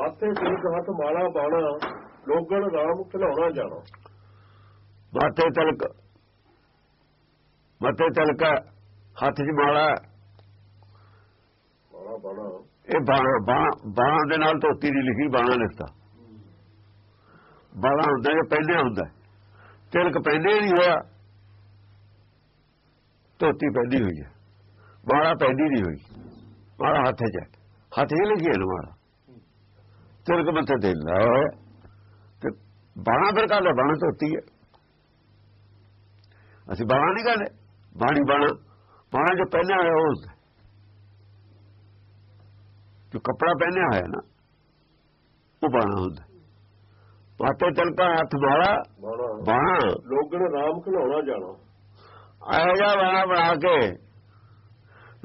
ਮਾਥੇ ਤੀਕ ਹੱਥ ਮਾਲਾ ਬਾਣਾ ਲੋਗਣ ਰਾਮ ਖਿਲਾਉਣਾ ਜਾਣਾ। ਮਾਥੇ ਤਲਕ ਮਾਥੇ ਤਲਕ ਹੱਥ 'ਚ ਮਾਲਾ ਮਾਲਾ ਬਾਣਾ। ਇਹ ਬਾਣਾ ਬਾਣਾ- ਦੇ ਨਾਲ ਧੋਤੀ ਦੀ ਲਿਖੀ ਬਾਣਾ ਲਿਖਤਾ। ਬਾਣਾ ਹੁੰਦਾ ਇਹ ਪਹਿਲੇ ਹੁੰਦਾ? ਤਿਲਕ ਪਹਿਲੇ ਨਹੀਂ ਹੋਇਆ। ਧੋਤੀ ਪਹਿਲੀ ਹੋਈ ਹੈ। ਬਾਣਾ ਪਹਿਲੀ ਨਹੀਂ ਹੋਈ। ਬਾਣਾ ਹੱਥ 'ਚ ਹੈ। ਹੱਥ 'ਚ ਲਿਖੀ ਹੈ ਮਾਲਾ ਤਿਲਕ ਮੱਥੇ ਤੇ ਹੋਇਆ ਤੇ ਬਾਣਾ ਫਿਰ ਕਾਹਦਾ ਬਾਣਾ ਧੋਤੀ ਹੈ। ਅਸੀਂ ਬਾਣਾ ਨਹੀਂ ਕਹਿੰਦੇ ਬਾਣੀ ਬਾਣਾ। ਬਾਣਾ ਜੋ ਪਹਿਲੇ ਆਇਆ ਉਹ ਜੋ ਕਪੜਾ ਪਹਿਨਿਆ ਹੋਇਆ ਨਾ ਉਹ ਬਾਣਾ ਹੁੰਦਾ ਮਾਤੇ ਤਲਕਾ ਹੱਥ ਮਾਰਾ ਬਾਣਾ। ਲੋਗਣ ਰਾਮ ਖਿਲਾਉਣਾ ਜਾਣਾ? ਇਹੋ ਜਿਹਾ ਬਾਣਾ ਬਣਾ ਕੇ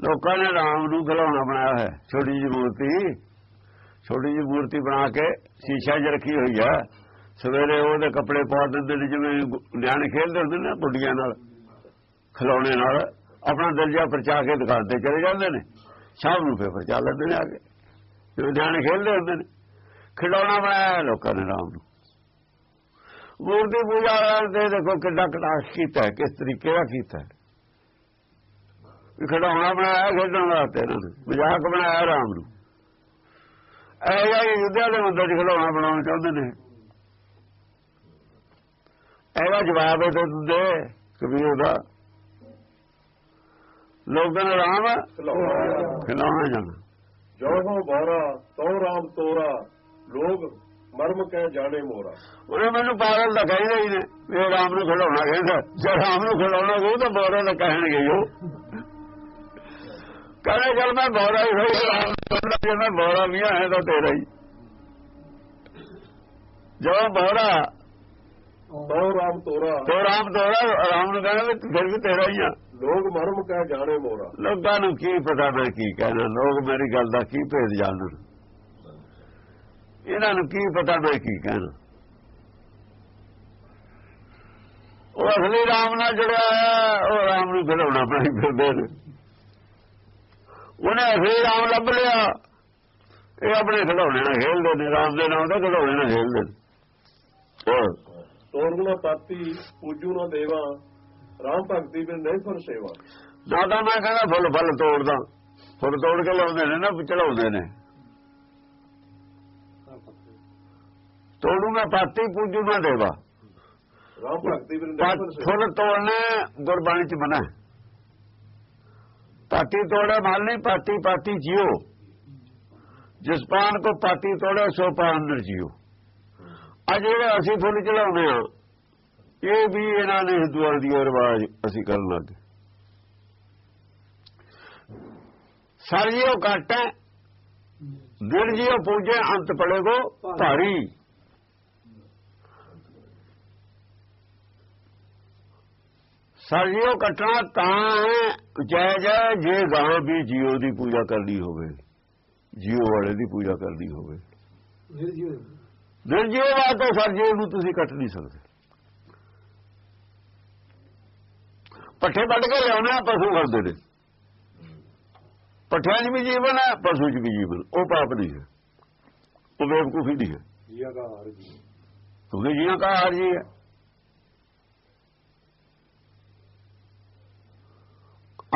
ਲੋਕਾਂ ਨੇ ਰਾਮ ਨੂੰ ਖਿਲਾਉਣਾ ਬਣਾਇਆ ਹੈ ਛੋਟੀ ਜਿਹੀ ਮੂਰਤੀ। ਛੋਟੀ ਜਿਹੀ ਮੂਰਤੀ ਬਣਾ ਕੇ ਸ਼ੀਸ਼ਾ 'ਚ ਰੱਖੀ ਹੋਈ ਹੈ ਸਵੇਰੇ ਉਹਦੇ ਕੱਪੜੇ ਪਾ ਦਿੰਦੇ ਨੇ, ਜਿਵੇਂ ਨਿਆਣੇ ਖੇਡਦੇ ਹੁੰਦੇ ਨੇ ਗੁੱਡੀਆਂ ਨਾਲ, ਖਿਲੌਣੇ ਨਾਲ, ਆਪਣਾ ਦਰਜਾ ਪਰਚਾ ਕੇ ਦੁਕਾਨ ਤੇ ਚਲੇ ਜਾਂਦੇ ਨੇ। ਸ਼ਾਮ ਨੂੰ ਫੇਰ ਪਰਚਾ ਲੈਂਦੇ ਨੇ ਆ ਕੇ। ਜਿਵੇਂ ਨਿਆਣੇ ਖੇਡਦੇ ਹੁੰਦੇ ਨੇ ਖਿਡੌਣਾ ਬਣਾਇਆ ਲੋਕਾਂ ਨੇ ਰਾਮ ਨੂੰ। ਮੂਰਤੀ ਪੂਜਾ ਕਰਦੇ ਦੇਖੋ ਕਿੰਨਾ ਕਟਾਸ਼ ਕੀਤਾ ਕਿਸ ਤਰੀਕੇ ਦਾ ਕੀਤਾ ਖਿਡੌਣਾ ਬਣਾਇਆ ਖੇਡਣ ਵਾਸਤੇ ਇਹਨਾਂ ਨੇ, ਮਜ਼ਾਕ ਬਣਾਇਆ ਰਾਮ ਨੂੰ। ਇਹ ਜਿਹੇ ਯੁੱਧਿਆ ਦੇ ਮੰਦਰ ਚ ਖਿਡੌਣਾ ਬਣਾਉਣਾ ਚਾਹੁੰਦੇ ਨੇ। ਇਹਦਾ ਜਵਾਬ ਹੈ ਤੇ ਦਿੰਦੇ ਕਬੀਰ ਦਾ ਲੋਕਾਂ ਨੇ ਰਾਮ ਖਿਲਾਉਣਾ ਜਾਣਾ। ਜੋ ਹੋ ਬੋਰਾ ਤੋ ਰਾਮ ਤੋਰਾ ਲੋਗ ਮਰਮ ਕਹਿ ਜਾਣੇ ਮੋਰਾ। ਉਹਨੇ ਮੈਨੂੰ ਪਾਗਲ ਦਾ ਕਹਿੰਦੇ ਹੀ ਨੇ ਵੀ ਰਾਮ ਨੂੰ ਖਿਡੌਣਾ ਕਹਿੰਦਾ। ਜੇ ਰਾਮ ਨੂੰ ਖਿਡੌਣਾ ਕਹੂ ਤਾਂ ਬੋਰਾ ਦਾ ਕਹਿਣਗੇ ਉਹ। ਕਹਿੰਦੇ ਚਲ ਮੈਂ ਬੋਰਾ ਹੀ ਹੋਈ ਕਹਿੰਦਾ ਜੇ ਮੈਂ ਬੋਰਾ ਵੀ ਹੈ ਤਾਂ ਤੇਰਾ ਹੀ। ਜੋ ਬੋਰਾ ਤੋ ਰਾਮ ਤੋਰਾ। ਤੋ ਰਾਮ ਤੋਰਾ ਰਾਮ ਨੂੰ ਕਹਿੰਦਾ ਵੀ ਫਿਰ ਵੀ ਤੇਰਾ ਹੀ ਆ। ਲੋਗ ਮਰਮ ਕਹਿ ਜਾਣੇ ਮੋਰਾ। ਲੋਕਾਂ ਨੂੰ ਕੀ ਪਤਾ ਮੈਂ ਕੀ ਕਹਿਣਾ ਲੋਕ ਮੇਰੀ ਗੱਲ ਦਾ ਕੀ ਭੇਦ ਜਾਣਨ? ਇਹਨਾਂ ਨੂੰ ਕੀ ਪਤਾ ਮੈਂ ਕੀ ਕਹਿਣਾ? ਉਹ ਅਸਲੀ ਰਾਮ ਨਾਲ ਜੁੜਿਆ ਉਹ ਰਾਮ ਨੂੰ ਖਿਲਾਉਣਾ ਬਣਾਈ ਫਿਰਦੇ ਨੇ ਉਹਨੇ ਅਸਲੀ ਰਾਮ ਲੱਭ ਲਿਆ। ਇਹ ਆਪਣੇ ਖਿਡੌਣੇ ਨਾਲ ਖੇਲਦੇ ਨੇ ਰਾਮ ਦੇ ਨਾਮ ਦਾ ਖਿਡੌਣੇ ਨਾਲ ਖੇਲਦੇ ਨੇ। ਤੋਰਗਣਾ ਪਾਤੀ ਪੂਜੂ ਨਾ ਦੇਵਾ ਰਾਮ ਭਗਤੀ ਬਿਨ ਨਹੀਂ ਫਰ ਸੇਵਾ। ਤਾਂ ਮੈਂ ਕਹਿੰਦਾ ਫੁੱਲ ਫੁੱਲ ਤੋੜਦਾ। ਫੁੱਲ ਤੋੜ ਕੇ ਲਾਉਂਦੇ ਨੇ ਨਾ ਚੜਾਉਂਦੇ ਨੇ। ਤੋੜੂ ਮੈਂ ਪਾਤੀ ਪੂਜੂ ਨਾ ਦੇਵਾ। ਰਾਮ ਭਗਤੀ ਬਿਨ ਨਹੀਂ ਫਰ ਸੇਵਾ। ਫੁੱਲ ਤੋੜਨੇ ਗੁਰਬਾਣੀ ਚ ਬਣਾ ਹੈ। ਪਾਤੀ ਤੋੜੇ ਮਾਲ ਨਹੀਂ ਪਾਤੀ ਪਾਤੀ ਜਿਓ ਜਿਸ ਪਾਨ ਕੋ ਪਾਤੀ ਤੋੜੇ ਸੋ ਪਾਨ ਅੰਦਰ ਜਿਓ ਅੱਜ ਜਿਹੜੇ ਅਸੀਂ ਫੁੱਲ ਚੜਾਉਂਦੇ ਆ ਇਹ ਵੀ ਇਹਨਾਂ ਨੇ ਹਿੰਦੂਆਂ ਦੀ ਰਿਵਾਜ ਅਸੀਂ ਕਰਨ ਲੱਗੇ ਸਰ ਜਿਓ ਘੱਟ ਹੈ ਦਿਲ ਜਿਓ ਪੂਜੇ ਅੰਤ ਪੜੇਗੋ ਭਾਰੀ ਸਰਜੀਓ ਕੱਟਣਾ ਤਾਂ ਹੈ। ਜੈ ਜੈ ਜੇ ਗਾਂ ਵੀ ਜੀਓ ਦੀ ਪੂਜਾ ਕਰਨੀ ਹੋਵੇ। ਜੀਓ ਵਾਲੇ ਦੀ ਪੂਜਾ ਕਰਨੀ ਹੋਵੇ। ਨਿਰਜੀਵ ਬਾਤ ਹੈ ਸਰਜੀਓ ਨੂੰ ਤੁਸੀਂ ਕੱਟ ਨਹੀਂ ਸਕਦੇ। ਪੱਠੇ ਵੱਢ ਕੇ ਲਿਆਉਣੇ ਪਸ਼ੂ ਕਰਦੇ ਨੇ। ਪੱਠਿਆਂ 'ਚ ਵੀ ਜੀਵਨ ਹੈ ਪਸ਼ੂ 'ਚ ਵੀ ਜੀਵਨ। ਉਹ ਪਾਪ ਨਹੀਂ ਹੈ। ਉਹ ਬੇਵਕੂਫੀ ਨਹੀਂ ਹੈ। ਜੀਆ ਦਾ ਹਾਰ ਜੀ। ਕਿਉਂਕਿ ਜੀਆਂ ਕਾ ਹਾਰ ਜੀ ਹੈ।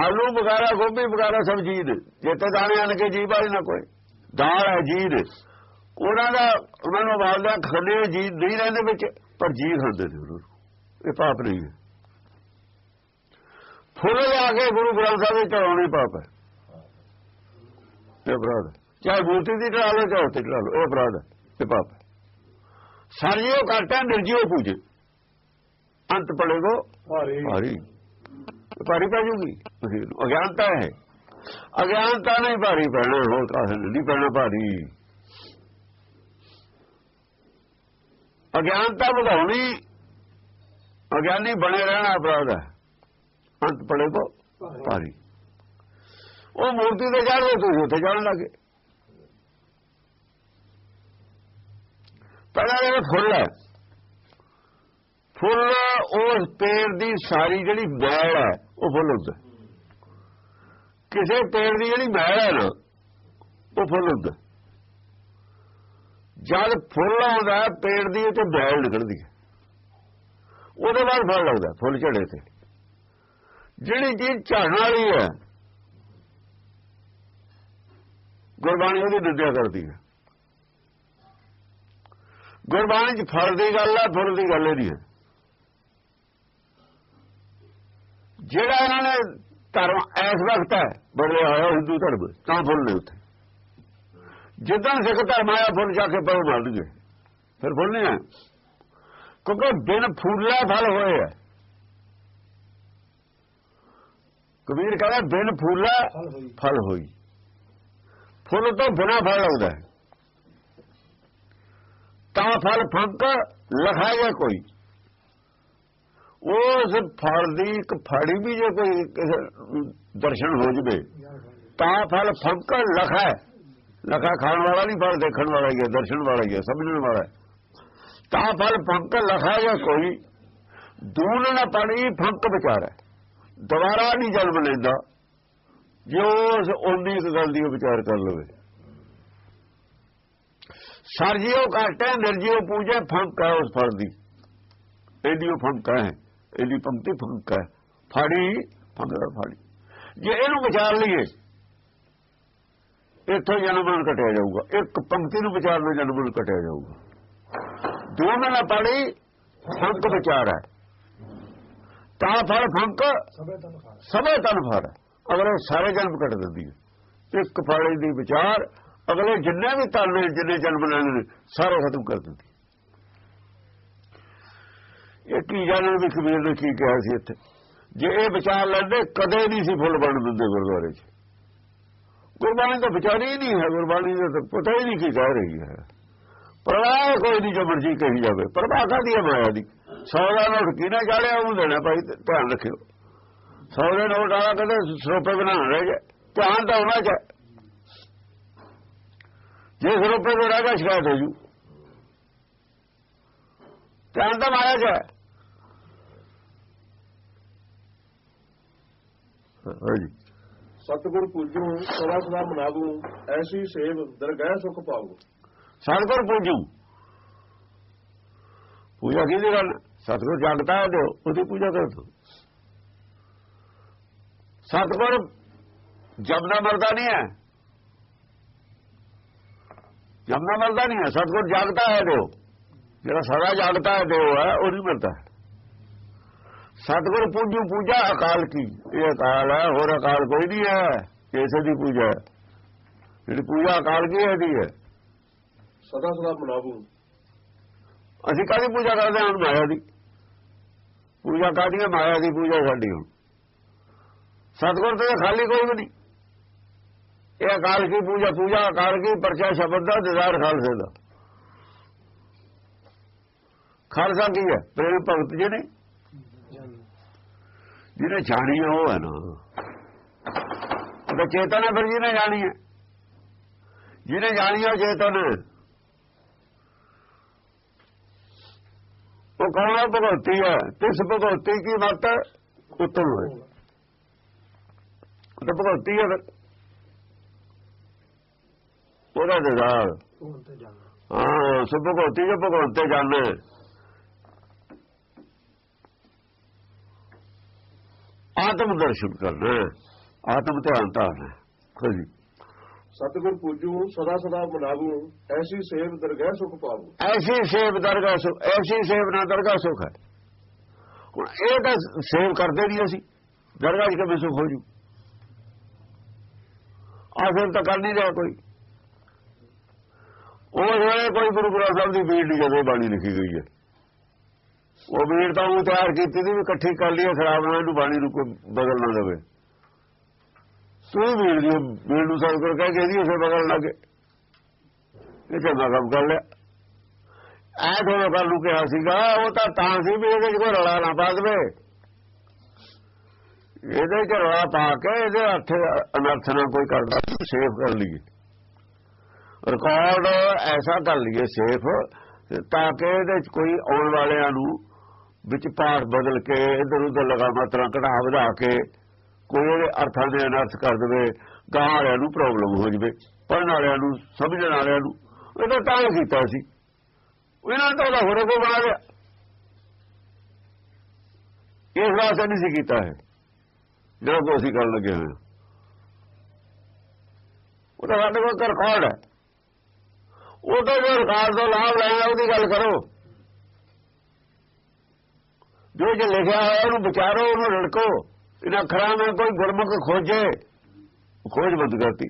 ਆਲੂ ਵਗੈਰਾ ਗੋਭੀ ਵਗੈਰਾ ਸਭ ਜੀ ਜਿੱਤੇ ਦਾਣੇ ਆਣ ਕੇ ਜੀ ਵਾਲੀ ਨਾ ਕੋਈ। ਦਾਲ ਹੈ ਜੀ ਨੇ ਉਹਨਾਂ ਦਾ ਉਹਨਾਂ ਨੂੰ ਆਵਾਜ਼ਦਾ ਖਾਣੇ ਜੀ ਨਹੀਂ ਰਹਿੰਦੇ ਵਿੱਚ ਪਰ ਜੀ ਖਾਂਦੇ ਨੇ ਉਹਨਾਂ ਨੂੰ। ਇਹ ਪਾਪ ਨਹੀਂ ਹੈ। ਫੁੱਲ ਲਾ ਕੇ ਗੁਰੂ ਗ੍ਰੰਥ ਸਾਹਿਬ ਵਿੱਚ ਚੜਾਉਣੇ ਪਾਪ ਹੈ। ਇਹ ਅਪਰਾਧ ਹੈ। ਚਾਹੇ ਮੂਰਤੀ ਦੀ ਚੜਾ ਲਓ ਚਾਹੇ ਉੱਤੇ ਚੜਾ ਲਓ ਇਹ ਅਪਰਾਧ ਹੈ। ਇਹ ਪਾਪ ਹੈ। ਸਰਜੀਓ ਕਰਤਾ ਨਿਰਜੀਓ ਪੂਜੇ। ਅੰਤ ਪੜੇਗੋ ਭਾਰੀ। ਭਾਰੀ ਪੈ ਜੂਗੀ। ਤੁਸੀਂ ਅਗਿਆਨਤਾ ਹੈ। ਅਗਿਆਨਤਾ ਨਹੀਂ ਭਾਰੀ ਪੈਣਾ, ਹੋਰ ਕਾਹਨ ਨਹੀਂ ਪੈਣਾ ਭਾਰੀ। ਅਗਿਆਨਤਾ ਵਧਾਉਣੀ, ਅਗਿਆਨੀ ਬਣੇ ਰਹਿਣਾ ਅਪਰਾਧ ਹੈ। ਅੰਤ ਪੜੇਗੋ ਭਾਰੀ। ਉਹ ਮੂਰਤੀ ਤੇ ਚੜ੍ਹਦੇ ਤੁਸੀਂ, ਉੱਥੇ ਚੜ੍ਹਨ ਲੱਗੇ। ਪਹਿਲਾਂ ਇਹ ਫੁੱਲ ਹੈ। ਫੁੱਲ ਉਸ ਪੇੜ ਦੀ ਸਾਰੀ ਜਿਹੜੀ ਮੈਲ ਹੈ ਉਹ ਫੁੱਲ ਹੁੰਦਾ ਕਿਸੇ ਪੇੜ ਦੀ ਜਿਹੜੀ ਮੈਲ ਹੈ ਨਾ ਉਹ ਫੁੱਲ ਹੁੰਦਾ ਜਦ ਫੁੱਲ ਆਉਂਦਾ ਹੈ, ਪੇੜ ਦੀ ਤੇ ਬੈਲ ਨਿਕਲਦੀ ਹੈ। ਉਹਦੇ ਬਾਅਦ ਫਲ ਲੱਗਦਾ ਫੁੱਲ ਝੜੇ ਤੇ। ਜਿਹੜੀ ਚੀਜ਼ ਝੜਨ ਵਾਲੀ ਹੈ ਗੁਰਬਾਣੀ ਉਹਦੀ ਨਿੰਦਿਆ ਕਰਦੀ ਹੈ। ਗੁਰਬਾਣੀ 'ਚ ਫਲ ਦੀ ਗੱਲ ਹੈ ਫੁੱਲ ਦੀ ਗੱਲ ਨਹੀਂ ਹੈ। ਜਿਹੜਾ ਇਹਨਾਂ ਨੇ ਧਰਮ ਇਸ ਵਕਤ ਹੈ ਬਦਲਿਆ ਹੋਇਆ ਹਿੰਦੂ ਧਰਮ ਤਾਂ ਫੁੱਲ ਨੇ ਉੱਥੇ। ਜਿੱਦਾਂ ਸਿੱਖ ਧਰਮ ਆਇਆ ਫੁੱਲ ਜਾ ਕੇ ਪਰੋਂ ਮਾਰ ਦੂਗੇ ਫਿਰ ਫੁੱਲ ਨਹੀਂ ਹੈ ਕਿਉਂਕਿ ਬਿਨ ਫੁੱਲਾ ਫਲ ਹੋਏ ਹੈ ਕਬੀਰ ਕਹਿੰਦਾ ਬਿਨ ਫੁੱਲਾ ਫਲ ਹੋਈ। ਫਲ ਤੋਂ ਬਿਨਾ ਫਲ ਹੈ। ਤਾਂ ਫਲ ਫੰਕ ਲਖਾਇਆ ਕੋਈ। ਉਸ ਫਲ ਦੀ ਇੱਕ ਫੜੀ ਵੀ ਜੇ ਕੋਈ ਦਰਸ਼ਨ ਹੋ ਜਵੇ, ਤਾਂ ਫਲ ਫੰਕ ਲਖਾ ਲਖਾ ਖਾਣ ਵਾਲਾ ਨਹੀਂ, ਫਲ ਦੇਖਣ ਵਾਲਾ ਹੀ ਹੈ, ਦਰਸ਼ਨ ਵਾਲਾ ਹੀ ਹੈ, ਸਮਝਣ ਵਾਲਾ ਹੈ। ਤਾਂ ਫਲ ਫੰਕ ਜਾਂ ਕੋਈ, ਦੂਨ ਨਾ ਪੜੀ ਫੰਕ ਵਿਚਾਰ ਹੈ। ਦੁਬਾਰਾ ਨਹੀਂ ਜਨਮ ਲੈਂਦਾ, ਜੋ ਉਸ ਉਹਦੀ ਕੁ ਗੱਲ ਦੀ ਉਹ ਵਿਚਾਰ ਕਰ ਲਵੇ। ਸਰਜੀਓ ਕਾਟੇ ਨਿਰਜੀਓ ਪੂਜੇ ਫੰਕ ਹੈ ਉਸ ਫਲ ਦੀ। ਇਹਦੀ ਉਹ ਫੰਕ ਹੈ। ਇਹਦੀ ਪੰਕਤੀ ਫੰਕ ਹੈ। ਫਾੜੀ ਫੰਕ ਦਾ ਫਾੜੀ। ਜੇ ਇਹਨੂੰ ਵਿਚਾਰ ਲਈਏ ਇੱਥੋਂ ਜਨਮਨ ਕਟਿਆ ਜਾਊਗਾ। ਇੱਕ ਪੰਕਤੀ ਨੂੰ ਵਿਚਾਰ ਨਾਲ ਜਨਮਨ ਕਟਿਆ ਜਾਊਗਾ। ਦੋਨਾਂ ਨਾਲ ਪੜੀ ਫੰਕ ਵਿਚਾਰ ਹੈ। ਤਾਂ ਫਲ ਫੰਕ ਸਭੇ ਤਨ ਹੈ। ਅਗਲੇ ਸਾਰੇ ਜਨਮ ਕੱਟ ਦਿੰਦੀ ਹੈ। ਇੱਕ ਫਾੜੇ ਦੀ ਵਿਚਾਰ ਅਗਲੇ ਜਿੰਨੇ ਵੀ ਤਨ ਜਿੰਨੇ ਜਨਮ ਲੈਣੇ ਨੇ ਸਾਰੇ ਖਤਮ ਕਰ ਦਿੰਦੀ ਇਹ ਕੀ ਜਾਣਨ ਵੀ ਕਬੀਰ ਨੇ ਕੀ ਕਿਹਾ ਸੀ ਇੱਥੇ? ਜੇ ਇਹ ਵਿਚਾਰ ਲੈਂਦੇ, ਕਦੇ ਨਹੀਂ ਸੀ ਫੁੱਲ ਬਣ ਦਿੰਦੇ ਗੁਰਦੁਆਰੇ 'ਚ। ਗੁਰਬਾਣੀ ਤਾਂ ਵਿਚਾਰੀ ਹੀ ਨਹੀਂ ਹੈ, ਗੁਰਬਾਣੀ ਦਾ ਤਾਂ ਪਤਾ ਹੀ ਨਹੀਂ ਕੀ ਕਹਿ ਰਹੀ ਹੈ। ਪਰਵਾਹ ਕੋਈ ਨਹੀਂ ਜੋ ਮਰਜ਼ੀ ਕਹੀ ਜਾਵੇ, ਪਰਵਾਹ ਕਾਦੀ ਹੈ ਮਾਇਆ ਦੀ? ਸੌ ਦਾ ਨੋਟ ਕਿਹਨੇ ਚਾੜਿਆ, ਉਹਨੂੰ ਦੇਣਾ ਭਾਈ, ਧਿਆਨ ਰੱਖਿਓ। ਸੌ ਦੇ ਨੋਟ ਵਾਲਾ ਕਦੇ ਸਰੋਪੇ ਬਣਾਉਣ ਰਹਿ ਗਿਆ, ਧਿਆਨ ਤਾਂ ਹੋਣਾ ਚਾਹੀਦਾ ਜੇ ਸਰੋਪੇ ਤੋਂ ਰਹਿ ਗਿਆ, ਸ਼ਿਕਾਇਤ ਹੋ ਜੂ। ਧਿਆਨ ਤਾਂ ਮਾਇਆ ਚ ਹਾਂਜੀ। ਸਤਿਗੁਰ ਪੂਜੂ ਸਦਾ ਸਦਾ ਮਨਾਵੂ ਐਸੀ ਸੇਵ ਦਰਗਾਹ ਸੁਖ ਪਾਉ ਸਤਿਗੁਰ ਪੂਜੂ। ਪੂਜਾ ਕਿਹਦੀ ਗੱਲ? ਸਤਿਗੁਰ ਜਾਗਦਾ ਹੈ ਦਿਓ ਉਹਦੀ ਪੂਜਾ ਕਰ ਸਤਿਗੁਰ ਜਮਨਾ ਮਰਦਾ ਨਹੀਂ ਹੈ। ਜਮਨਾ ਮਰਦਾ ਨਹੀਂ ਹੈ। ਸਤਿਗੁਰ ਜਾਗਦਾ ਹੈ ਦਿਓ ਜਿਹੜਾ ਸਦਾ ਜਾਗਦਾ ਹੈ ਦਿਓ ਹੈ ਉਹ ਨਹੀਂ ਮਰਦਾ। ਸਤਿਗੁਰ ਪੂਜੂ ਪੂਜਾ ਅਕਾਲ ਕੀ? ਇਹ ਅਕਾਲ ਹੈ ਹੋਰ ਅਕਾਲ ਕੋਈ ਨਹੀਂ ਹੈ ਇਸੇ ਦੀ ਪੂਜਾ ਜਿਹੜੀ ਪੂਜਾ ਅਕਾਲ ਕੀ ਹੈ ਦੀ ਹੈ। ਸਦਾ ਸਦਾ ਮਨਾਵੂ। ਅਸੀਂ ਕਾਹਦੀ ਪੂਜਾ ਕਰਦੇ ਹਾਂ ਮਾਇਆ ਦੀ? ਪੂਜਾ ਕਾਹਦੀ ਹੈ? ਮਾਇਆ ਦੀ ਪੂਜਾ ਸਾਡੀ ਹੁਣ। ਸਤਗੁਰ ਤੇ ਖਾਲੀ ਕੋਈ ਵੀ ਨਹੀਂ। ਇਹ ਅਕਾਲ ਕੀ ਪੂਜਾ? ਪੂਜਾ ਅਕਾਲ ਕੀ? ਪਰਚਾ ਸ਼ਬਦ ਦਾ ਦਿਦਾਰ ਖਾਲਸੇ ਦਾ। ਖਾਲਸਾ ਕੀ ਹੈ? ਪ੍ਰੇਮ ਭਗਤ ਜੀ ਨੇ ਜਿਹਨੇ ਜਾਣੀ ਹੈ ਉਹ ਹੈ ਨਾ। ਉਹ ਚੇਤਨ ਹੈ ਫਿਰ ਜਿਹਨੇ ਜਾਣੀ ਹੈ ਜਿਹਨੇ ਜਾਣੀ ਹੈ ਉਹ ਚੇਤਨ ਹੈ ਉਹ ਕੌਣ ਹੈ ਭਗਵਤੀ ਹੈ ਤਿਸ ਭਗਵਤੀ ਕੀ ਮਤ ਉਤਮ ਹੋਏ ਉਹ ਤਾਂ ਭਗਵਤੀ ਹੈ ਫਿਰ। ਉਹਦਾ ਦਿਦਾਰ ਹਾਂ ਸਭ ਭਗਵਤੀ ਜੋ ਭਗਵੰਤੇ ਜਾਣੇ। ਆਤਮ ਦਰਸ਼ਨ ਕਰਨਾ ਆਤਮ ਧਿਆਨ ਧਾਰਨਾ ਹਾਂਜੀ। ਸਤਿਗੁਰ ਪੂਜੂ ਸਦਾ ਸਦਾ ਮਨਾਵੂ ਐਸੀ ਸੇਵ ਦਰਗਾਹ ਸੁਖ ਪਾਉ ਐਸੀ ਸੇਵ ਦਰਗਾਹ ਸੁਖ ਐਸੀ ਸੇਵ ਨਾ ਦਰਗਾਹ ਸੁਖ ਹੈ। ਹੁਣ ਇਹ ਤਾਂ ਸੇਵ ਕਰਦੇ ਨਹੀਂ ਅਸੀਂ ਦਰਗਾਹ 'ਚ ਕਿਵੇਂ ਸੁਖ ਹੋ ਜੂ? ਆਖਰ ਤਾਂ ਕਰ ਨਹੀਂ ਰਿਹਾ ਕੋਈ। ਉਹ ਵੇਲੇ ਕੋਈ ਗੁਰੂ ਗ੍ਰੰਥ ਸਾਹਿਬ ਦੀ ਬੀੜ ਨਹੀਂ ਜਦੋਂ ਬਾਣੀ ਲਿਖੀ ਗਈ ਹੈ। ਉਹ ਬੀੜ ਤਾਂ ਉਹ ਤਿਆਰ ਕੀਤੀ ਸੀ ਵੀ ਇਕੱਠੀ ਕਰ ਲਈਏ, ਖਰਾਬ ਨਾ ਇਹਨੂੰ ਬਾਣੀ ਨੂੰ ਕੋਈ ਬਦਲ ਨਾ ਦੇਵੇ। ਤੂੰ ਬੀੜ ਦੀ ਬੀੜ ਨੂੰ ਸਤਿਗੁਰ ਕਹਿ ਕੇ ਇਹਦੀ ਉਸੇ ਬਦਲ ਲੱਗੇ ਇਹ ਚੰਗਾ ਕੰਮ ਕਰ ਲਿਆ। ਐ ਥੋੜਾ ਕਰ ਨੂੰ ਕਿਹਾ ਸੀਗਾ, ਉਹ ਤਾਂ ਤਾਂ ਸੀ ਵੀ ਇਹਦੇ 'ਚ ਕੋਈ ਰਲਾ ਨਾ ਪਾ ਦੇਵੇ। ਇਹਦੇ 'ਚ ਰਲਾ ਪਾ ਕੇ ਇਹਦੇ ਹੱਥ ਅਨਰਥ ਨਾ ਕੋਈ ਕਰਦਾ ਸੇਫ ਕਰ ਲਈਏ। ਰਿਕਾਰਡ ਐਸਾ ਕਰ ਲਈਏ ਸੇਫ, ਤਾਂ ਕਿ ਇਹਦੇ 'ਚ ਕੋਈ ਆਉਣ ਵਾਲਿਆਂ ਨੂੰ ਵਿੱਚ ਪਾਠ ਬਦਲ ਕੇ ਇਧਰ ਉਧਰ ਲਗਾ ਮਾਤਰਾ ਘਟਾ ਵਧਾ ਕੇ ਕੋਈ ਉਹਦੇ ਅਰਥਾਂ ਦੇ ਅਨਰਥ ਕਰ ਦੇਵੇ ਗਾਂ ਵਾਲਿਆਂ ਨੂੰ ਪ੍ਰੋਬਲਮ ਹੋ ਜਵੇ, ਪੜ੍ਹਨ ਵਾਲਿਆਂ ਨੂੰ, ਸਮਝਣ ਵਾਲਿਆਂ ਨੂੰ, ਇਹ ਤਾਂ ਤਾਂ ਕੀਤਾ ਸੀ। ਇਹਨਾਂ ਨੇ ਤਾਂ ਉਹਦਾ ਹੋਰ ਕੋ ਬਣਾ ਲਿਆ ਇਸ ਵਾਸਤੇ ਨਹੀਂ ਸੀ ਕੀਤਾ ਹੈ ਜਿਹੜਾ ਕੋ ਅਸੀਂ ਕਰਨ ਲੱਗੇ ਹੋਏ ਹਾਂ। ਉਹ ਤਾਂ ਸਾਡੇ ਕੋਲ ਰਿਕਾਰਡ ਹੈ। ਉਹ ਤਾਂ ਜੋ ਰਿਕਾਰਡ ਤੋਂ ਲਾਭ ਲੈਣਾ ਉਹਦੀ ਗੱਲ ਕਰੋ। ਜੋ ਜੇ ਲਿਖਿਆ ਹੋਇਆ ਉਹਨੂੰ ਵਿਚਾਰੋ, ਉਹਨੂੰ ਰੜਕੋ। ਇਹਨਾਂ ਅੱਖਰਾਂ ਨਾਲ ਕੋਈ ਗੁਰਮੁਖ ਖੋਜੇ, ਖੋਜ ਬੰਦ ਕਰਤੀ।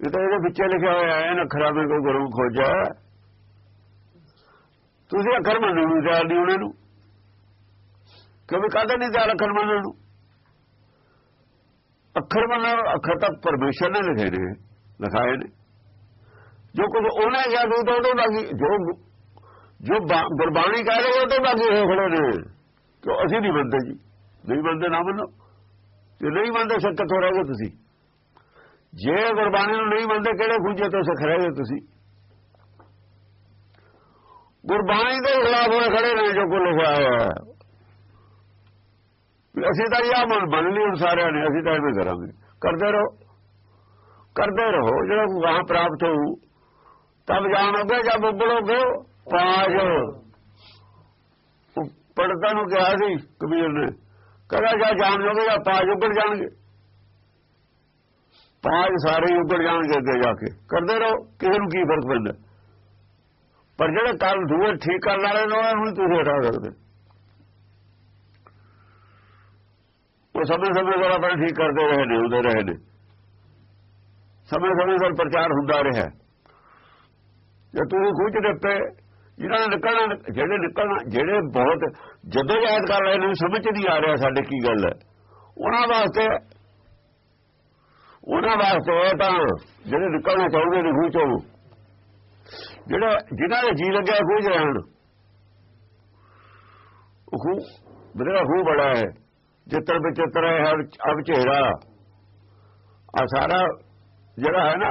ਇਹ ਤਾਂ ਇਹਦੇ ਵਿੱਚ ਲਿਖਿਆ ਹੋਇਆ ਹੈ, ਇਹਨਾਂ ਅੱਖਰਾਂ में ਕੋਈ ਗੁਰਮੁਖ ਖੋਜੇ ਤੁਸੀਂ ਅੱਖਰ ਮੰਨਣ ਨੂੰ ਤਿਆਰ ਨਹੀਂ ਉਹਨਾਂ ਨੂੰ। ਕਿਉਂਕਿ ਕਾਹਦੇ ਨਹੀਂ ਤਿਆਰ ਅੱਖਰ ਮੰਨਣ ਨੂੰ? ਅੱਖਰ ਮੰਨਣ, ਅੱਖਰ ਤਾਂ ਪਰਮੇਸ਼ਰ ਨੇ ਲਿਖੇ ਨੇ, ਲਿਖਾਏ ਨੇ। ਜੋ ਕੁਝ ਉਹਨੇ ਕਿਹਾ ਤੂੰ ਤਾਂ ਉਹਦੇ ਬਾਕੀ ਜੋ ਜੋ ਗੁਰਬਾਣੀ ਕਹਿ ਰਹੀ ਉਹ ਤੋਂ ਬਾਕੀ ਹੋ ਖੜੇ ਨੇ। ਕਿ ਅਸੀਂ ਨਹੀਂ ਮੰਨਦੇ ਜੀ। ਨਹੀਂ ਮੰਨਦੇ ਨਾ ਮੰਨੋ। ਜੇ ਨਹੀਂ ਮੰਨਦੇ ਸਿੱਖ ਕਿੱਥੋਂ ਰਹਿ ਗਏ ਤੁਸੀਂ? ਜੇ ਗੁਰਬਾਣੀ ਨੂੰ ਨਹੀਂ ਮੰਨਦੇ, ਕਿਹੜੇ ਖੂਜੇ ਤੋਂ ਸਿੱਖ ਰਹੇ ਹੋ ਤੁਸੀਂ? ਗੁਰਬਾਣੀ ਦੇ ਖਿਲਾਫ ਹੋਏ ਖੜੇ ਨੇ ਜੋ ਕੋ ਲਿਖਿਆ ਹੋਇਆ ਵੀ ਅਸੀਂ ਤਾਂ ਇਹ ਮਨ ਮੰਨ ਲਈ ਹੁਣ ਸਾਰਿਆਂ ਨੇ, ਅਸੀਂ ਤਾਂ ਐਵੇਂ ਕਰਾਂਗੇ। ਕਰਦੇ ਰਹੋ। ਕਰਦੇ ਰਹੋ। ਜਿਹੜਾ ਵਾਹ ਪ੍ਰਾਪਤ ਹੋਊ, ਤਬ ਜਾਣੋਗੇ ਜਦ ਉਬੜੋਗੇ ਪਾਜ ਪੜਦਾ ਨੂੰ ਕਿਹਾ ਸੀ ਕਬੀਰ ਨੇ, ਕਹਿੰਦਾ ਜਾਂ ਜਾਣ ਲੋਗੇ ਜਾਂ ਪਾਜ ਉੱਪਰ ਜਾਣਗੇ। ਪਾਜ ਸਾਰੇ ਹੀ ਉੱਪਰ ਜਾਣਗੇ ਅੱਗੇ ਜਾ ਕੇ। ਕਰਦੇ ਰਹੋ, ਕਿਸੇ ਨੂੰ ਕੀ ਫ਼ਰਕ ਪੈਂਦਾ। ਪਰ ਜਿਹੜੇ ਕੱਲ ਦੂਏ ਠੀਕ ਕਰਨ ਵਾਲੇ ਨੇ, ਉਹਨਾਂ ਨੂੰ ਤੁਸੀਂ ਹਟਾ ਸਕਦੇ। ਉਹ ਸਮੇਂ ਸਮੇਂ ਪਰ ਆਪਣਾ ਠੀਕ ਕਰਦੇ ਰਹੇ ਨੇ ਉਹਦੇ ਰਹੇ ਨੇ। ਸਮੇਂ ਸਮੇਂ ਪਰ ਪ੍ਰਚਾਰ ਹੁੰਦਾ ਰਿਹਾ। ਜੇ ਤੁਸੀਂ ਖੁਦ ਦਿੱਤੇ ਜਿਹਨਾਂ ਨੇ ਨਿਕਲਣਾ, ਜਿਹੜੇ ਨਿਕਲਣਾ, ਜਿਹੜੇ ਬਹੁਤ ਜਦੋਂ ਯਾਦ ਕਰ ਰਹੇ ਨੇ, ਸਮਝ ਨਹੀਂ ਆ ਰਿਹਾ ਸਾਡੇ ਕੀ ਗੱਲ ਹੈ। ਉਹਨਾਂ ਵਾਸਤੇ ਉਹਨਾਂ ਵਾਸਤੇ ਇਹ ਤਾਂ ਜਿਹੜੇ ਨਿਕਲਣਾ ਚਾਹੁੰਦੇ ਨੇ ਖੂਹ ਚੋਂ ਜਿਹੜਾ, ਜਿਹਨਾਂ ਦੇ ਜੀ ਲੱਗਿਆ ਖੂਹ 'ਚ ਰਹਿਣ। ਉਹ ਖੂਹ ਬੜਾ ਖੂਹ ਬੜਾ ਹੈ। ਜਿੱਤਰ ਵਿਚਿੱਤਰ ਹੈ ਅਬ ਚਿਹਰਾ ਆ ਸਾਰਾ ਜਿਹੜਾ ਹੈ ਨਾ,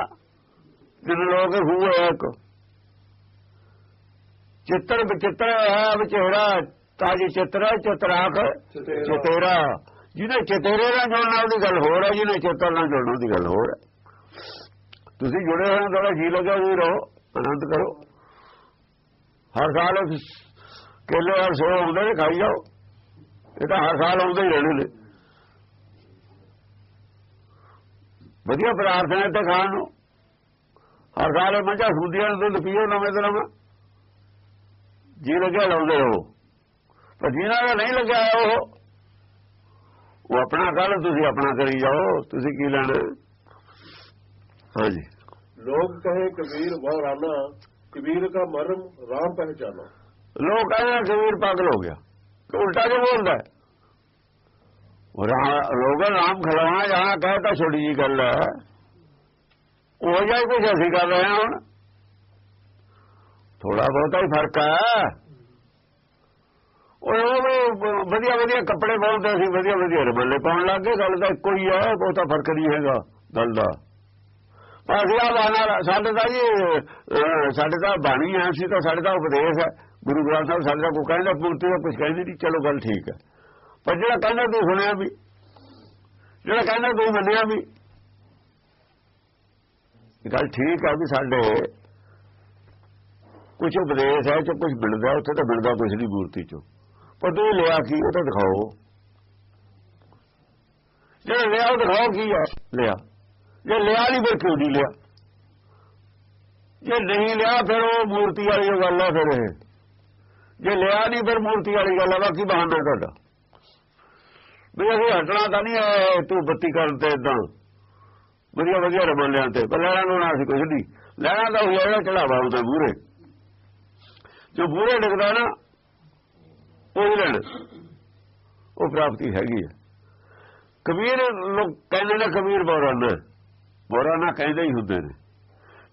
ਜਿਨ ਲੋਕ ਖੂਹ ਹੈ ਇੱਕ। ਚਿੱਤਰ ਵਿਚਿੱਤਰ ਹੈ ਵਿਚੇੜਾ ਤਾਜੀ ਚਿੱਤਰ ਚਿਤਰਾਖ ਚਿਤੇਰਾ। ਜਿਹਨੇ ਚਿਤੇਰੇ ਨਾਲ ਜੁੜਨਾ ਉਹਦੀ ਗੱਲ ਹੋਰ ਹੈ ਜਿਹਨੇ ਚਿੱਤਰ ਨਾਲ ਜੁੜਨਾ ਉਹਦੀ ਗੱਲ ਹੋਰ ਹੈ। ਤੁਸੀਂ ਜੁੜੇ ਹੋਏ ਥੋੜਾ ਜੀ ਲੱਗਿਆ ਵੀ ਰਹੋ ਆਨੰਦ ਕਰੋ। ਹਰ ਸਾਲ ਕੇਲੇ ਹਰ ਸੋ ਆਉਂਦੇ ਨੇ ਖਾਈ ਜਾਓ। ਇਹ ਤਾਂ ਹਰ ਸਾਲ ਆਉਂਦੇ ਹੀ ਰਹਿਣੇ ਨੇ। ਵਧੀਆ ਪਦਾਰਥ ਨੇ ਤੇ ਖਾਣ ਨੂੰ। ਹਰ ਸਾਲ ਮੱਝਾਂ ਸੁੰਦੀਆਂ ਨੇ ਦੁੱਧ ਪੀਓ ਨਵੇਂ ਤੋਂ ਨਵਾਂ। ਜੀ ਲੱਗਿਆ ਲਾਉਂਦੇ ਹੋ ਪਰ ਜਿਹਨਾਂ ਦਾ ਨਹੀਂ ਲੱਗਿਆ ਉਹ ਉਹ ਆਪਣਾ ਕਰ ਤੁਸੀਂ ਆਪਣਾ ਕਰੀ ਜਾਓ ਤੁਸੀਂ ਕੀ ਲੈਣਾ? ਹਾਂਜੀ। ਲੋਕ ਕਹੇ ਕਬੀਰ ਵਹ ਰਾਣਾ ਕਬੀਰ ਦਾ ਮਰਮ ਰਾਮ ਪਹਿਚਾਨੋ। ਲੋਕ ਕਹਿੰਦੇ ਕਬੀਰ ਪਾਗਲ ਹੋ ਗਿਆ। ਉਲਟਾ ਜੋ ਬੋਲਦਾ ਉਹ ਲੋਕਾਂ ਰਾਮ ਖੜਾਉਣਾ ਜਾਣਾ ਕਹਤਾ ਛੋਟੀ ਜੀ ਗੱਲ ਹੈ। ਉਹ ਜਾਈ ਕੁਝ ਅਸੀਂ ਕਰ ਰਹੇ ਹਾਂ ਹੁਣ। ਥੋੜਾ ਬਹੁਤਾ ਹੀ ਫ਼ਰਕ ਹੈ ਉਹ ਵੀ ਵਧੀਆ ਵਧੀਆ ਕੱਪੜੇ ਪਾਉਂਦੇ ਸੀ, ਵਧੀਆ ਵਧੀਆ ਰਮੱਲੇ ਪਾਉਣ ਲੱਗ ਗਏ। ਗੱਲ ਤਾਂ ਇੱਕੋ ਹੀ ਹੈ ਬਹੁਤਾ ਫ਼ਰਕ ਨਹੀਂ ਹੈਗਾ ਗੱਲ ਦਾ। ਪਰ ਅਸੀਂ ਆ ਬਾਣਾ ਸਾਡੇ ਤਾਂ ਜੀ ਸਾਡੇ ਤਾਂ ਬਾਣੀ ਆ ਸੀ ਤਾਂ ਸਾਡੇ ਤਾਂ ਉਪਦੇਸ਼ ਹੈ। ਗੁਰੂ ਗ੍ਰੰਥ ਸਾਹਿਬ ਸਾਡੇ ਦਾ ਕੋਈ ਕਹਿੰਦਾ ਪੂਰਤੀ ਦਾ ਕੁਝ ਕਹਿੰਦੇ ਨਹੀਂ, ਚਲੋ ਗੱਲ ਠੀਕ ਹੈ। ਪਰ ਜਿਹੜਾ ਕਹਿੰਦਾ ਤੂੰ ਸੁਣਿਆ ਵੀ, ਜਿਹੜਾ ਕਹਿੰਦਾ ਤੂੰ ਮੰਨਿਆ ਵੀ ਗੱਲ ਠੀਕ ਹੈ ਵੀ ਸਾਡੇ ਕੁਝ ਉਪਦੇਸ਼ ਹੈ, ਜੋ ਕੁਝ ਮਿਲਦਾ ਉੱਥੇ ਤਾਂ ਮਿਲਦਾ ਕੁਝ ਨਹੀਂ ਮੂਰਤੀ ਚੋਂ। ਪਰ ਤੂੰ ਲਿਆ ਕੀ, ਉਹ ਤਾਂ ਦਿਖਾਓ। ਜਿਹੜਾ ਲਿਆ, ਉਹ ਦਿਖਾਓ ਕੀ ਹੈ ਲਿਆ। ਜੇ ਲਿਆ ਨਹੀਂ, ਫਿਰ ਕਿਉਂ ਨਹੀਂ ਲਿਆ? ਜੇ ਨਹੀਂ ਲਿਆ, ਫਿਰ ਉਹ ਮੂਰਤੀ ਵਾਲੀ ਗੱਲ ਆ ਫਿਰ ਇਹ। ਜੇ ਲਿਆ ਨਹੀਂ, ਫਿਰ ਮੂਰਤੀ ਵਾਲੀ ਗੱਲ ਹੈ ਬਾਕੀ ਬਹਾਨਾ ਤੁਹਾਡਾ? ਵੀ ਅਸੀਂ ਹਟਣਾ ਤਾਂ ਨਹੀਂ ਹੈ ਤੂੰ ਬੱਤੀ ਕਰਨ ਤੇ ਇਦਾਂ ਵਧੀਆ ਵਧੀਆ ਰਮਲਿਆਂ ਤੇ, ਪਰ ਲੈਣਾ ਨੂੰ ਨਾ ਸੀ ਕੁਝ ਨਹੀਂ। ਲੈਣਾ ਤਾਂ ਉਹ ਜਿਹੜਾ ਚੜਾਵਾ ਉਹਦੇ ਮੂਰੇ ਜੋ ਮੂਰੇ ਲਿਖਦਾ ਨਾ, ਉਹ ਹੀ ਲੈਣਾ ਉਹ ਪ੍ਰਾਪਤੀ ਹੈਗੀ ਹੈ। ਕਬੀਰ ਲੋਕ ਕਹਿੰਦੇ ਨੇ ਕਬੀਰ ਬੋਰਾਨਾ ਬੋਰਾਨਾ ਕਹਿੰਦੇ ਹੀ ਹੁੰਦੇ ਨੇ।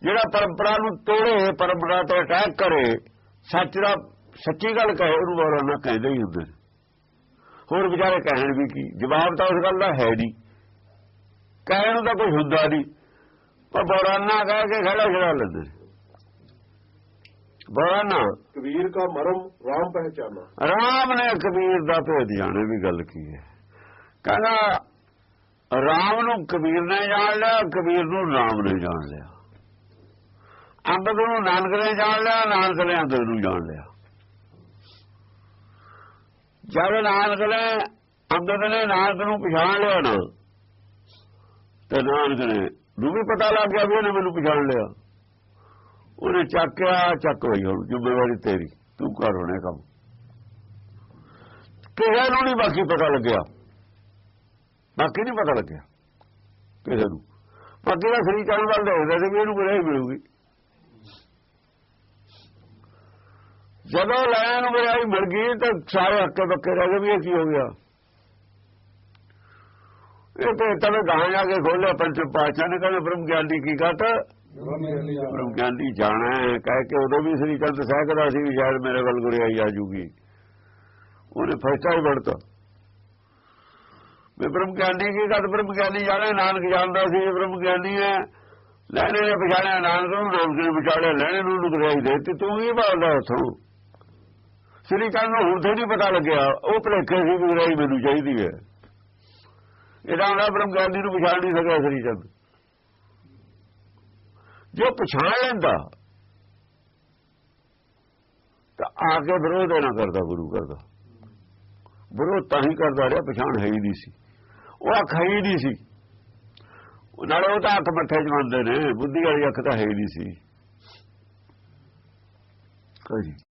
ਜਿਹੜਾ ਪਰੰਪਰਾ ਨੂੰ ਤੋੜੇ, ਪਰੰਪਰਾ ਤੇ ਅਟੈਕ ਕਰੇ, ਸੱਚ ਦਾ, ਸੱਚੀ ਗੱਲ ਕਹੇ, ਉਹਨੂੰ ਬੋਰਾਨਾ ਕਹਿੰਦੇ ਹੀ ਹੁੰਦੇ ਨੇ। ਹੋਰ ਵਿਚਾਰੇ ਕਹਿਣ ਵੀ ਕੀ? ਜਵਾਬ ਤਾਂ ਉਸ ਗੱਲ ਦਾ ਹੈ ਨਹੀਂ। ਕਹਿਣ ਨੂੰ ਤਾਂ ਕੁਝ ਹੁੰਦਾ ਨਹੀਂ। ਪਰ ਬੋਰਾਨਾ ਕਹਿ ਕੇ ਖੜਾ ਛੜਾ ਲੈਂਦੇ ਬਨ ਕਬੀਰ ਦਾ ਮਰਮ ਰਾਮ ਪਹਿਚਾਨਾ। ਰਾਮ ਨੇ ਕਬੀਰ ਦਾ ਭੇਦ ਜਾਣੇ ਵੀ ਗੱਲ ਕੀ ਹੈ। ਕਹਿੰਦਾ ਰਾਮ ਨੂੰ ਕਬੀਰ ਨੇ ਜਾਣ ਲਿਆ ਕਬੀਰ ਨੂੰ ਰਾਮ ਨੇ ਜਾਣ ਲਿਆ। ਅੰਗਦ ਨੂੰ ਨਾਨਕ ਨੇ ਜਾਣ ਲਿਆ ਨਾਨਕ ਨੇ ਅੰਗਦ ਨੂੰ ਜਾਣ ਲਿਆ। ਜਦ ਨਾਨਕ ਨੇ ਅੰਗਦ ਨੇ ਨਾਨਕ ਨੂੰ ਪਛਾਣ ਲਿਆ ਨਾ ਤੇ ਨਾਨਕ ਨੇ ਨੂੰ ਵੀ ਪਤਾ ਲੱਗ ਗਿਆ ਵੀ ਉਹਨੇ ਮੈਨੂੰ ਪਛਾਣ ਲਿਆ। ਉਹਨੇ ਚੱਕਿਆ, ਚੱਕ ਲਈ ਹੁਣ, ਜ਼ਿੰਮੇਵਾਰੀ ਤੇਰੀ। ਤੂੰ ਕਰ ਹੋਣੇ ਕੰਮ। ਕਿਸੇ ਨੂੰ ਨਹੀਂ ਬਾਕੀ ਪਤਾ ਲੱਗਿਆ। ਬਾਕੀ ਨਹੀਂ ਪਤਾ ਲੱਗਿਆ। ਕਿਸੇ ਨੂੰ। ਬਾਕੀ ਦਾ ਸ੍ਰੀ ਚੰਦ ਵੱਲ ਦੇਖਦਾ ਸੀ ਵੀ ਇਹਨੂੰ ਬੁਰਾਈ ਮਿਲੂਗੀ। ਜਦੋਂ ਲੈਣ ਨੂੰ ਬਰਾਈ ਮਿਲ ਗਈ ਤਾਂ ਸਾਰੇ ਹੱਕੇ ਬੱਕੇ ਰਹਿ ਗਏ ਵੀ ਇਹ ਕੀ ਹੋ ਗਿਆ। ਇਹ ਤੇ ਤਵੇ ਗਾਂ ਜਾ ਕੇ ਖੋਲਿਆ ਪੰਜ ਪਾਸ਼ਾ ਨੇ ਕਹਿੰਦੇ ਬ੍ਰਹਮ ਗਿਆਨੀ ਕੀ ਕਹਤ ਬ੍ਰਹਮ ਗਿਆਨੀ ਜਾਣਾ ਕਹਿ ਕੇ ਉਦੋਂ ਵੀ ਸ੍ਰੀ ਚੰਦ ਸਹਿਕਦਾ ਸੀ ਵੀ ਸ਼ਾਇਦ ਮੇਰੇ ਵੱਲ ਗੁਰਿਆਈ ਆ ਜੂਗੀ ਉਹਨੇ ਫਸਟਾ ਹੀ ਵੜਤਾ ਵੀ ਬ੍ਰਹਮ ਗਿਆਨੀ ਕੀ ਕਹਤ ਬ੍ਰਹਮ ਗਿਆਨੀ ਜਾਣਾ ਨਾਨਕ ਜਾਣਦਾ ਸੀ ਇਹ ਬ੍ਰਹਮ ਗਿਆਨੀ ਹੈ। ਲੈਣੇ ਨੇ ਪਛਾਣਿਆ, ਨਾਨਕ ਨੂੰ ਨਾਨਕ ਨੇ ਪਛਾਣਿਆ ਲੈਣੇ ਨੂੰ ਨੂੰ ਗੁਰਿਆਈ ਦੇ ਤੇ ਤੂੰ ਹੀ ਬਾਲਦਾ ਉਥੋਂ? ਸ੍ਰੀ ਚੰਦ ਨੂੰ ਹੁਣ ਤੇ ਨਹੀਂ ਪਤਾ ਲੱਗਿਆ, ਉਹ ਭਲੇਖੇ ਸੀ ਵੀ ਗੁਰਿਆਈ ਮੈਨੂੰ ਚਾਹੀਦੀ ਹੈ। ਇਹਦਾ ਹੁੰਦਾ ਬ੍ਰਹਮ ਗਿਆਨੀ ਨੂੰ ਪਛਾਣ ਨਹੀਂ ਸਕਿਆ ਸ੍ਰੀ ਚੰਦ ਜੋ ਪਛਾਣ ਲੈਂਦਾ। ਤਾਂ ਆ ਕੇ ਵਿਰੋਧ ਨਾ ਕਰਦਾ, ਗੁਰੂ ਕਰਦਾ। ਵਿਰੋਧ ਤਾਂ ਹੀ ਕਰਦਾ ਰਿਹਾ, ਪਛਾਣ ਹੈ ਹੀ ਨਹੀਂ ਸੀ। ਉਹ ਅੱਖ ਹੈ ਹੀ ਨਹੀਂ ਸੀ। ਨਾਲੇ ਉਹ ਤਾਂ ਅੱਖ ਮੱਥੇ ਜਮਾਉਂਦੇ ਨੇ, ਬੁੱਧੀ ਵਾਲੀ ਅੱਖ ਤਾਂ ਹੈ ਹੀ ਨਹੀਂ ਸੀ। ਹਾਂਜੀ